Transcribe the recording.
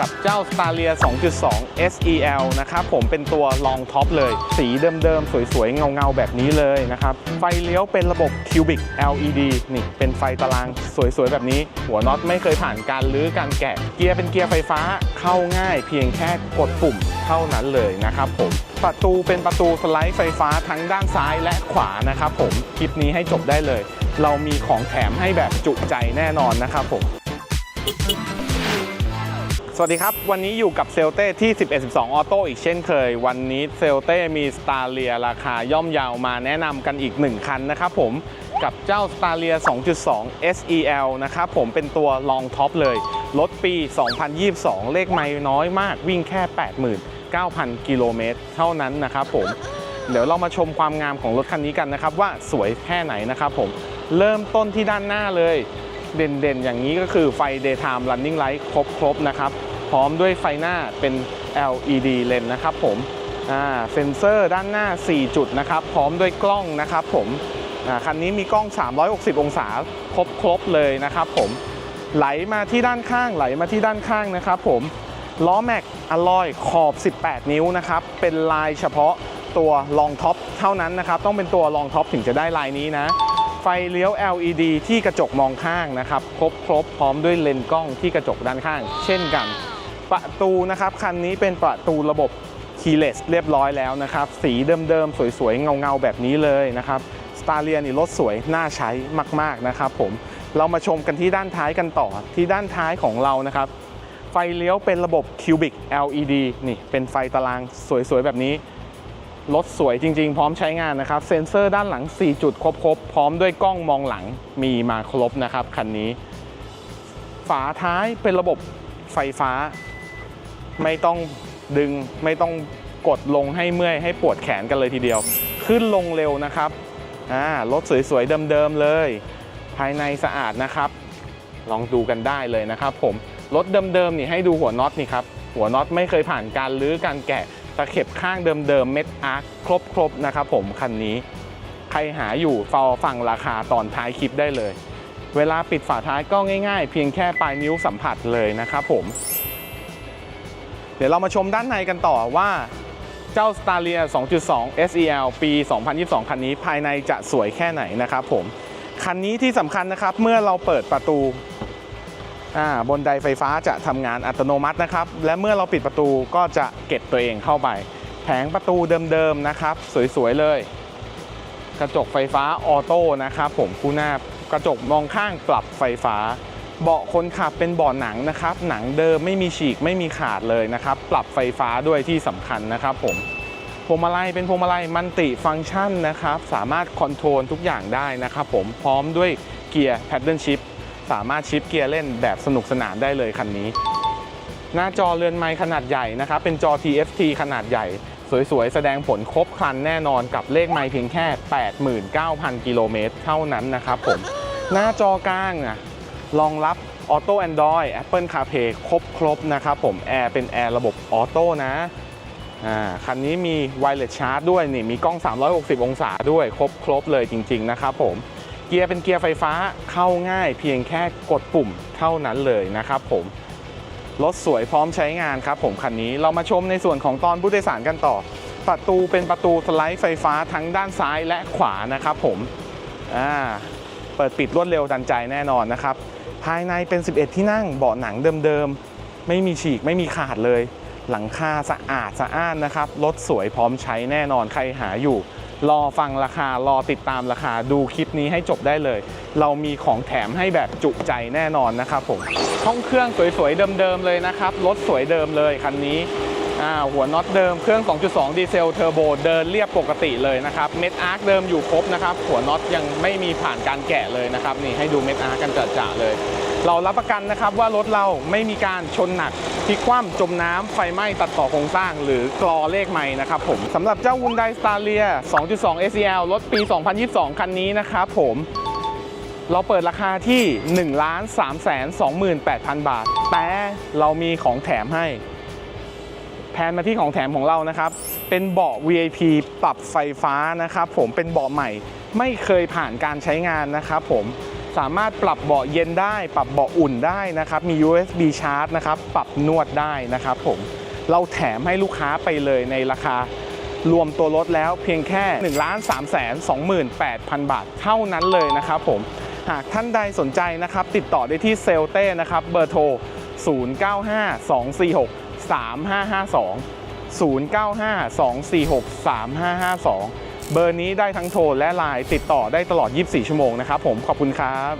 กับเจ้า s t a r l i a 2.2 SEL นะครับผมเป็นตัวรองท็อปเลย สีเดิมๆ สวยๆ เงาๆ แบบนี้เลยนะครับ ไฟเลี้ยวเป็นระบบ Cubic LED นี่เป็นไฟตารางสวยๆ แบบนี้ หัวน็อตไม่เคยผ่านการลื้อการแกะ เกียร์เป็นเกียร์ไฟฟ้าเข้าง่ายเพียงแค่กดปุ่มเท่านั้นเลยนะครับผมประตูเป็นประตูสไลด์ไฟฟ้าทั้งด้านซ้ายและขวานะครับผมคลิปนี้ให้จบได้เลย เรามีของแถมให้แบบจุใจแน่นอนนะครับผม สวัสดีครับ วันนี้อยู่กับเซลเต้ที่ 1112 ออโต้อีกเช่นเคย วันนี้เซลเต้มี s t a r l i a ราคาย่อมเยาวมาแนะนำกันอีก 1 คันนะครับผมกับเจ้า s t a r l i a 2.2 SEL นะครับผมเป็นตัวรองท็อปเลย รถปี 2022 เลขไม่น้อยมากวิ่งแค่ 89,000 กิโลเมตรเท่านั้นนะครับผม เดี๋ยวเรามาชมความงามของรถคันนี้กันนะครับ ว่าสวยแค่ไหนนะครับผมเริ่มต้นที่ด้านหน้าเลย เด่นๆ อย่างนี้ก็คือไฟ daytime running light ครบๆนะครับ พร้อมด้วยไฟหน้าเป็น LED เลนนะครับผมอ่าเซ็นเซอร์ด้านหน้า 4 จุดนะครับพร้อมด้วยกล้องนะครับผมอ่าคันนี้มีกล้อง 360 องศาครบๆเลยนะครับผมไหลมาที่ด้านข้างไหลมาที่ด้านข้างนะครับผมล้อแม็กอลลอยขอบ 18 นิ้วนะครับเป็นลายเฉพาะตัวรองท็อปเท่านั้นนะครับต้องเป็นตัวรองท็อปถึงจะได้ลายนี้นะ ไฟเลี้ยว LED ที่กระจกมองข้างนะครับครบครบพร้อมด้วยเลนส์กล้องที่กระจกด้านข้าง เช่นกัน ประตูนะครับคันนี้เป็นประตูระบบ keyless เรียบร้อยแล้วนะครับ สีเดิมๆ สวยๆ เงาๆ แบบนี้เลยนะครับสตาร์เลียนี่รถสวย น่าใช้มากๆนะครับผมเรามาชมกันที่ด้านท้ายกันต่อที่ด้านท้ายของเรานะครับ ไฟเลี้ยวเป็นระบบ Cubic LED นี่เป็นไฟตารางสวยๆ แบบนี้ รถสวยจริงๆ พร้อมใช้งานนะครับ เซ็นเซอร์ด้านหลัง 4 จุดครบๆ พร้อมด้วยกล้องมองหลังมีมาครบนะครับคันนี้ ฝาท้ายเป็นระบบไฟฟ้า ไม่ต้องดึงไม่ต้องกดลงให้เมื่อยให้ปวดแขนกันเลยทีเดียว ขึ้นลงเร็วนะครับอ่ารถสวยๆเดิมๆเลย ภายในสะอาดนะครับ ลองดูกันได้เลยนะครับ ผมรถเดิมๆนี่ให้ดูหัวน็อตนี่ครับหัวน็อตไม่เคยผ่านการลื้อการแกะตะเข็บข้างเดิมๆเม็ดอาร์คครบๆนะครับ ผมคันนี้ ใครหาอยู่ฟอฟังราคาตอนท้ายคลิปได้เลย เวลาปิดฝาท้ายก็ง่าย ๆ เพียงแค่ปลายนิ้วสัมผัสเลยนะครับผม ดี๋ยวเรามาชมด้านในกันต่อว่าเจ้า s t a r l i a 2.2 SEL ปี 2022 คันนี้ภายในจะสวยแค่ไหนนะครับผม คันนี้ที่สำคัญนะครับเมื่อเราเปิดประตูบนไดไฟฟ้าจะทำงานอัตโนมัตินะครับ และเมื่อเราปิดประตูก็จะเก็บตัวเองเข้าไป แผงประตูเดิมๆนะครับ สวยๆเลย กระจกไฟฟ้าออโต้นะครับผมคู่หน้ากระจกมองข้างปรับไฟฟ้า เบาะคนขับเป็นเบาะหนังนะครับ หนังเดิมไม่มีฉีกไม่มีขาดเลยนะครับ ปรับไฟฟ้าด้วยที่สำคัญนะครับผมพวงมาลัยเป็นพวงมาลัยมันติฟังก์ชันนะครับ สามารถคอนโทรลทุกอย่างได้นะครับผมพร้อมด้วยเกียร์แพดเดิลชิพสามารถชิปเกียร์เล่นแบบสนุกสนานได้เลยคันนี้ หน้าจอเรือนไม้ขนาดใหญ่นะครับ เป็นจอ TFT ขนาดใหญ่ สวยๆ แสดงผลครบครันแน่นอนกับเลขไม้เพียงแค่ 89,000 กิโลเมตรเท่านั้นนะครับผมหน้าจอกลางอะ รองรับ Auto Android Apple CarPlay ครบครบนะครับผมแอร์เป็นแอร์ระบบออโต้นะอ่าคันนี้มี Wireless Charge ด้วยนี่มีกล้อง 360 องศาด้วยครบครบเลยจริง ๆ นะครับผมเกียร์เป็นเกียร์ไฟฟ้าเข้าง่ายเพียงแค่กดปุ่มเท่านั้นเลยนะครับผมรถสวยพร้อมใช้งานครับผมคันนี้เรามาชมในส่วนของตอนผู้โดยสารกันต่อ ประตูเป็นประตูสไลด์ไฟฟ้าทั้งด้านซ้ายและขวานะครับผมอ่าเปิดปิดรวดเร็วทันใจแน่นอนนะครับ ภายในเป็น 11 ที่นั่งเบาะหนังเดิมๆ ไม่มีฉีกไม่มีขาดเลย หลังคาสะอาดสะอ้านนะครับ รถสวยพร้อมใช้แน่นอนใครหาอยู่ รอฟังราคารอติดตามราคาดูคลิปนี้ให้จบได้เลย เรามีของแถมให้แบบจุใจแน่นอนนะครับผมห้องเครื่องสวยๆเดิมๆเลยนะครับรถสวยเดิมเลยคันนี้ หัวน็อตเดิมเครื่อง 2.2 ดีเซลเทอร์โบเดินเรียบปกติเลยนะครับ เม็ดอาร์คเดิมอยู่ครบนะครับ หัวน็อตยังไม่มีผ่านการแกะเลยนะครับ นี่ให้ดูเม็ดอาร์คกันจัดจ่าเลย เรารับประกันนะครับว่ารถเราไม่มีการชนหนักพลิกคว่ำจมน้ำไฟไหม้ตัดต่อโครงสร้าง หรือกรอเลขใหม่นะครับผมสำหรับเจ้า Hyundai Staria 2.2 SEL รถปี 2022 คันนี้นะครับผมเราเปิดราคาที่ 1 3 2 8 0 0 0 บาท แต่เรามีของแถมให้ นมาที่ของแถมของเรานะครับ เป็นเบาะ VIP ปรับไฟฟ้านะครับ ผมเป็นเบาะใหม่ ไม่เคยผ่านการใช้งานนะครับผมสามารถปรับเบาะเย็นได้ ปรับเบาะอุ่นได้นะครับ มี USB ชาร์จนะครับ ปรับนวดได้นะครับผม เราแถมให้ลูกค้าไปเลยในราคารวมตัวรถแล้วเพียงแค่1 3 2 8 0 0 0 บาทเท่านั้นเลยนะครับผม หากท่านใดสนใจนะครับ ติดต่อได้ที่เซลเต้นะครับ เบอร์โทร 3552 0952463552 เบอร์นี้ได้ทั้งโทรและไลน์ติดต่อได้ตลอด 24 ชั่วโมงนะครับผมขอบคุณครับ